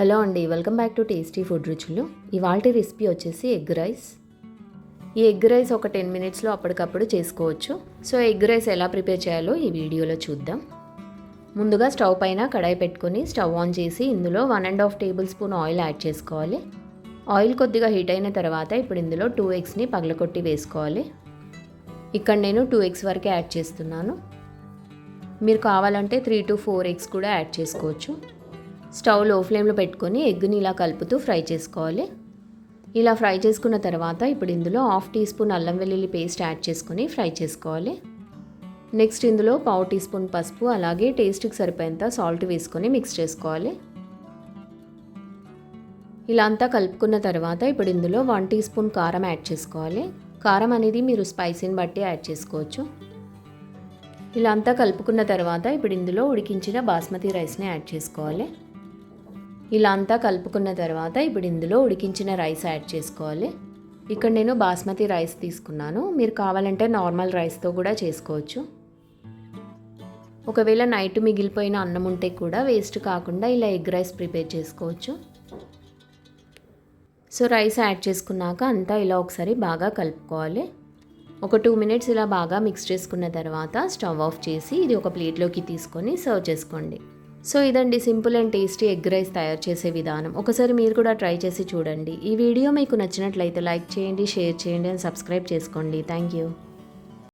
Hello అండి welcome back to tasty food రుచులు. ఇవాళ రెసిపీ వచ్చేసి ఎగ్ రైస్. ఈ ఎగ్ రైస్ ఒక టెన్ మినిట్స్లో అప్పటికప్పుడు చేసుకోవచ్చు. సో ఎగ్ రైస్ ఎలా ప్రిపేర్ చేయాలో ఈ వీడియోలో చూద్దాం. ముందుగా స్టవ్ పైన కడాయి పెట్టుకొని స్టవ్ ఆన్ చేసి ఇందులో one and half tablespoon oil add చేసుకోవాలి. ఆయిల్ కొద్దిగా హీట్ అయిన తర్వాత ఇప్పుడు ఇందులో టూ ఎగ్స్ని పగలకొట్టి వేసుకోవాలి. ఇక్కడ నేను టూ ఎగ్స్ వరకే యాడ్ చేస్తున్నాను. మీరు కావాలంటే త్రీ టు ఫోర్ ఎగ్స్ కూడా యాడ్ చేసుకోవచ్చు. స్టవ్లో ఫ్లేమ్లో పెట్టుకొని ఎగ్ని ఇలా కలుపుతూ ఫ్రై చేసుకోవాలి. ఇలా ఫ్రై చేసుకున్న తర్వాత ఇప్పుడు ఇందులో హాఫ్ టీ స్పూన్ అల్లం వెల్లుల్లి పేస్ట్ యాడ్ చేసుకొని ఫ్రై చేసుకోవాలి. నెక్స్ట్ ఇందులో పావు టీ స్పూన్ పసుపు అలాగే టేస్ట్కి సరిపోయేంత సాల్ట్ వేసుకొని మిక్స్ చేసుకోవాలి. ఇలా అంతా కలుపుకున్న తర్వాత ఇప్పుడు ఇందులో వన్ టీ స్పూన్ కారం యాడ్ చేసుకోవాలి. కారం అనేది మీరు స్పైసీని బట్టి యాడ్ చేసుకోవచ్చు. ఇలా అంతా కలుపుకున్న తర్వాత ఇప్పుడు ఇందులో ఉడికించిన బాస్మతి రైస్ని యాడ్ చేసుకోవాలి. ఇలా అంతా కలుపుకున్న తర్వాత ఇప్పుడు ఇందులో ఉడికించిన రైస్ యాడ్ చేసుకోవాలి. ఇక్కడ నేను బాస్మతి రైస్ తీసుకున్నాను. మీరు కావాలంటే నార్మల్ రైస్తో కూడా చేసుకోవచ్చు. ఒకవేళ నైట్ మిగిలిపోయిన అన్నం ఉంటే కూడా వేస్ట్ కాకుండా ఇలా ఎగ్ రైస్ ప్రిపేర్ చేసుకోవచ్చు. సో రైస్ యాడ్ చేసుకున్నాక అంతా ఇలా ఒకసారి బాగా కలుపుకోవాలి. ఒక టూ మినిట్స్ ఇలా బాగా మిక్స్ చేసుకున్న తర్వాత స్టవ్ ఆఫ్ చేసి ఇది ఒక ప్లేట్లోకి తీసుకొని సర్వ్ చేసుకోండి. సో ఇదండి simple and tasty egg rice తయారు చేసే విధానం. ఒకసారి మీరు కూడా ట్రై చేసి చూడండి. ఈ వీడియో మీకు నచ్చినట్లయితే లైక్ చేయండి షేర్ చేయండి అండ్ సబ్స్క్రైబ్ చేసుకోండి. Thank you.